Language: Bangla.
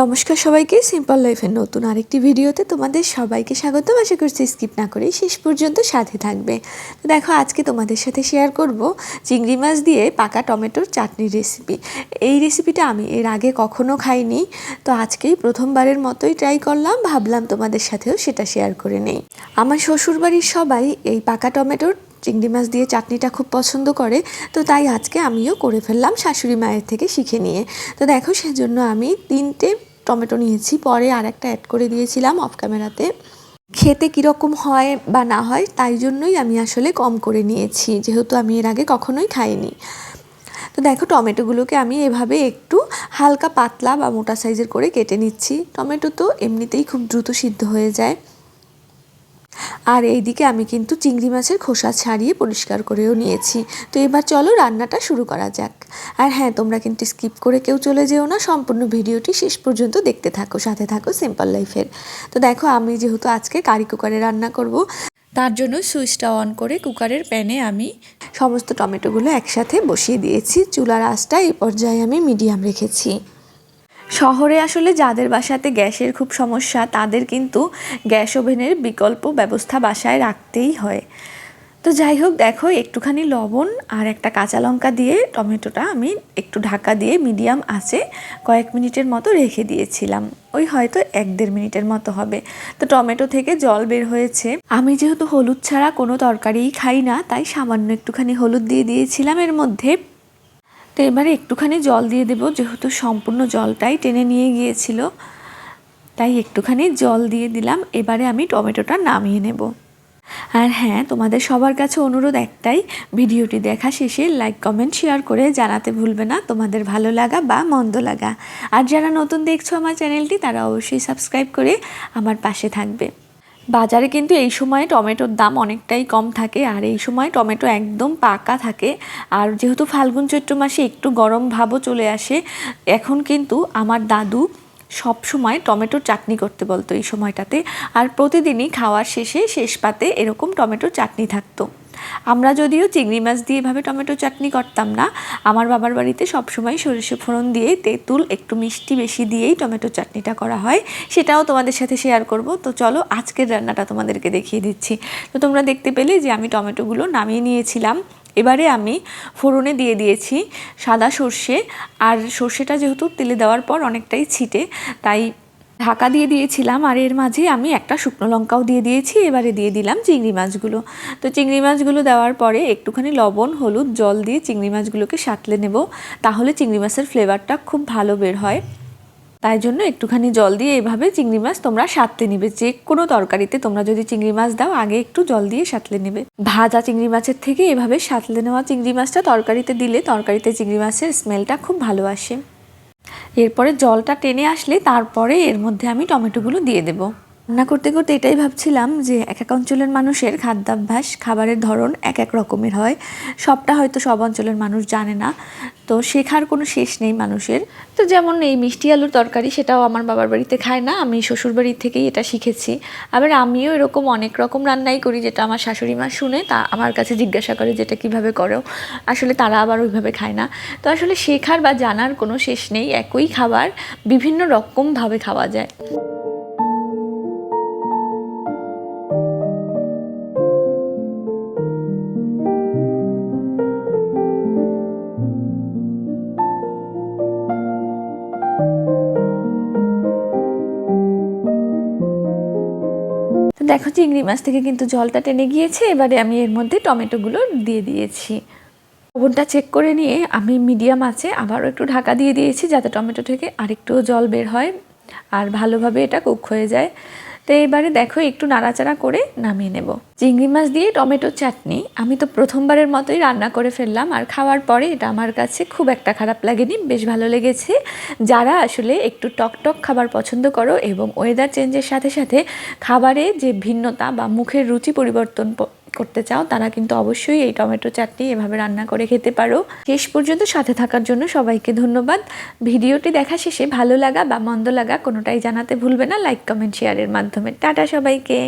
নমস্কার সবাইকে সিম্পল লাইফের নতুন আরেকটি ভিডিওতে তোমাদের সবাইকে স্বাগত। আশা করছি স্কিপ না করেই শেষ পর্যন্ত সাথে থাকবে। তো দেখো, আজকে তোমাদের সাথে শেয়ার করব চিংড়ি মাছ দিয়ে পাকা টমেটোর চাটনির রেসিপি এই রেসিপিটা আমি এর আগে কখনো খাইনি, তো আজকেই প্রথমবারের মতোই ট্রাই করলাম। ভাবলাম তোমাদের সাথেও সেটা শেয়ার করে নেই। আমার শ্বশুরবাড়ির সবাই এই পাকা টমেটোর চিংড়ি মাছ দিয়ে চাটনিটা খুব পছন্দ করে, তো তাই আজকে আমিও করে ফেললাম শাশুড়ি মায়ের থেকে শিখে নিয়ে। তো দেখো, সেজন্য আমি তিনটে টমেটো নিয়েছি, পরে আর একটা অ্যাড করে দিয়েছিলাম অফ ক্যামেরাতে খেতে কীরকম হয় বা না হয়, তাই জন্যই আমি আসলে কম করে নিয়েছি, যেহেতু আমি এর আগে কখনোই খাইনি। তো দেখো, টমেটোগুলোকে আমি এভাবে একটু হালকা পাতলা বা মোটা সাইজের করে কেটে নিচ্ছি। টমেটো তো এমনিতেই খুব দ্রুত সিদ্ধ হয়ে যায়। আর এইদিকে আমি কিন্তু চিংড়ি মাছের খোসা ছাড়িয়ে পরিষ্কার করেও নিয়েছি। তো এবার চলো রান্নাটা শুরু করা যাক। আর হ্যাঁ তোমরা কিন্তু স্কিপ করে কেউ চলে যেও না, সম্পূর্ণ ভিডিওটি শেষ পর্যন্ত দেখতে থাকো, সাথে থাকো সিম্পল লাইফের। তো দেখো, আমি যেহেতু আজকে কারি কুকারে রান্না করব, তার জন্য সুইচটা অন করে কুকারের প্যানে আমি সমস্ত টমেটোগুলো একসাথে বসিয়ে দিয়েছি। চুলার আঁচটা এই পর্যায়ে আমি মিডিয়াম রেখেছি। শহরে আসলে যাদের বাসাতে গ্যাসের খুব সমস্যা, তাদের কিন্তু গ্যাস ওভেনের বিকল্প ব্যবস্থা বাসায় রাখতেই হয়। তো যাই হোক, দেখো, একটুখানি লবণ আর একটা কাঁচা লঙ্কা দিয়ে টমেটোটা আমি একটু ঢাকা দিয়ে মিডিয়াম আছে কয়েক মিনিটের মতো রেখে দিয়েছিলাম। ওই হয়তো এক দেড় মিনিটের মতো হবে। তো টমেটো থেকে জল বের হয়েছে। আমি যেহেতু হলুদ ছাড়া কোনো তরকারিই খাই না, তাই সামান্য একটুখানি হলুদ দিয়ে দিয়েছিলাম এর মধ্যে। তো এবারে একটুখানি জল দিয়ে দেবো, যেহেতু সম্পূর্ণ জলটাই টেনে নিয়ে গিয়েছিল। তাই একটুখানি জল দিয়ে দিলাম, এবারে আমি টমেটোটা নামিয়ে নেব। আর হ্যাঁ তোমাদের সবার কাছে অনুরোধ একটাই, ভিডিওটি দেখা শেষে লাইক, কমেন্ট, শেয়ার করে জানাতে ভুলবে না, তোমাদের ভালো লাগা বা মন্দ লাগা। আর যারা নতুন দেখছ আমার চ্যানেলটি, তারা অবশ্যই সাবস্ক্রাইব করে আমার পাশে থাকবে। বাজারে কিন্তু এই সময় টমেটোর দাম অনেকটাই কম থাকে আর এই সময় টমেটো একদম পাকা থাকে। আর যেহেতু ফাল্গুন চৈত্র মাসে একটু গরম ভাবও চলে আসে, এখন কিন্তু আমার দাদু সব সময় টমেটোর চাটনি করতে বলতো এই সময়টাতে। আর প্রতিদিনই খাওয়ার শেষে শেষ পাতে এরকম টমেটোর চাটনি থাকতো। আমরা যদিও চিংড়ি মাছ দিয়ে এভাবে টমেটো চাটনি করতাম না, আমার বাবার বাড়িতে সবসময় সরিষে ফোড়ন দিয়ে তেঁতুল একটু মিষ্টি বেশি দিয়েই টমেটো চাটনিটা করা হয়, সেটাও তোমাদের সাথে শেয়ার করব। তো চলো আজকের রান্নাটা তোমাদেরকে দেখিয়ে দিচ্ছি। তো তোমরা দেখতে পেলে যে আমি টমেটোগুলো নামিয়ে নিয়েছিলাম। এবারে আমি ফোড়নে দিয়ে দিয়েছি সাদা সর্ষে, আর সর্ষেটা যেহেতু তেলে দেওয়ার পর অনেকটাই ছিটে, তাই ঢাকা দিয়ে দিয়েছিলাম আর এর মাঝে আমি একটা শুকনো লঙ্কাও দিয়ে দিয়েছি, এবারে দিয়ে দিলাম চিংড়ি মাছগুলো। তো চিংড়ি মাছগুলো দেওয়ার পরে একটুখানি লবণ, হলুদ, জল দিয়ে চিংড়ি মাছগুলোকে সাঁতলে নেব, তাহলে চিংড়ি মাছের ফ্লেভারটা খুব ভালো বের হয়। তাই জন্য একটুখানি জল দিয়ে এভাবে চিংড়ি মাছ তোমরা সাততে নিবে, যে কোনো তরকারিতে তোমরা যদি চিংড়ি মাছ দাও, আগে একটু জল দিয়ে সাতলে নেবে। ভাজা চিংড়ি মাছের থেকে এভাবে সাতলে নেওয়া চিংড়ি মাছটা তরকারিতে দিলে তরকারিতে চিংড়ি মাছের স্মেলটা খুব ভালো আসে। এরপরে জলটা টেনে আসলে তারপরে এর মধ্যে আমি টমেটোগুলো দিয়ে দেব। রান্না করতে করতে এটাই ভাবছিলাম যে এক এক অঞ্চলের মানুষের খাদ্যাভ্যাস, খাবারের ধরন এক এক রকমের হয়। সবটা হয়তো সব অঞ্চলের মানুষ জানে না। তো শেখার কোনো শেষ নেই মানুষের। তো যেমন এই মিষ্টি আলুর তরকারি সেটাও আমার বাবার বাড়িতে খায় না, আমি শ্বশুর বাড়ি থেকেই এটা শিখেছি। আবার আমিও এরকম অনেক রকম রান্নাই করি যেটা আমার শাশুড়ি মা শুনে তা আমার কাছে জিজ্ঞাসা করে যেটা কীভাবে করো। আসলে তারা আবার ওইভাবে খায় না। তো আসলে শেখার বা জানার কোনো শেষ নেই, একই খাবার বিভিন্ন রকমভাবে খাওয়া যায়। দেখো চিংড়ি মাছ থেকে কিন্তু জলটা টেনে গিয়েছে, এবারে আমি এর মধ্যে টমেটোগুলো দিয়ে দিয়েছি। ওভেনটা চেক করে নিয়ে আমি মিডিয়াম আছে, আবারও একটু ঢাকা দিয়ে দিয়েছি যাতে টমেটো থেকে আরেকটু জল বের হয় আর ভালোভাবে এটা কুক হয়ে যায়। তো এবারে দেখো, একটু নাড়াচাড়া করে নামিয়ে নেব। চিংড়ি মাছ দিয়ে টমেটো চাটনি, আমি তো প্রথমবারের মতোই রান্না করে ফেললাম, আর খাওয়ার পরে এটা আমার কাছে খুব একটা খারাপ লাগেনি, বেশ ভালো লেগেছে। যারা আসলে একটু টকটক টক খাবার পছন্দ করো এবং ওয়েদার চেঞ্জের সাথে সাথে খাবারে যে ভিন্নতা বা মুখের রুচি পরিবর্তন করতে চাও, তারা কিন্তু অবশ্যই এই টমেটো চাটনি এভাবে রান্না করে খেতে পারো। শেষ পর্যন্ত সাথে থাকার জন্য সবাইকে ধন্যবাদ। ভিডিওটি দেখা শেষে ভালো লাগা বা মন্দ লাগা কোনোটাই জানাতে ভুলবে না। লাইক, কমেন্ট, শেয়ারের মাধ্যমে। টাটা সবাইকে।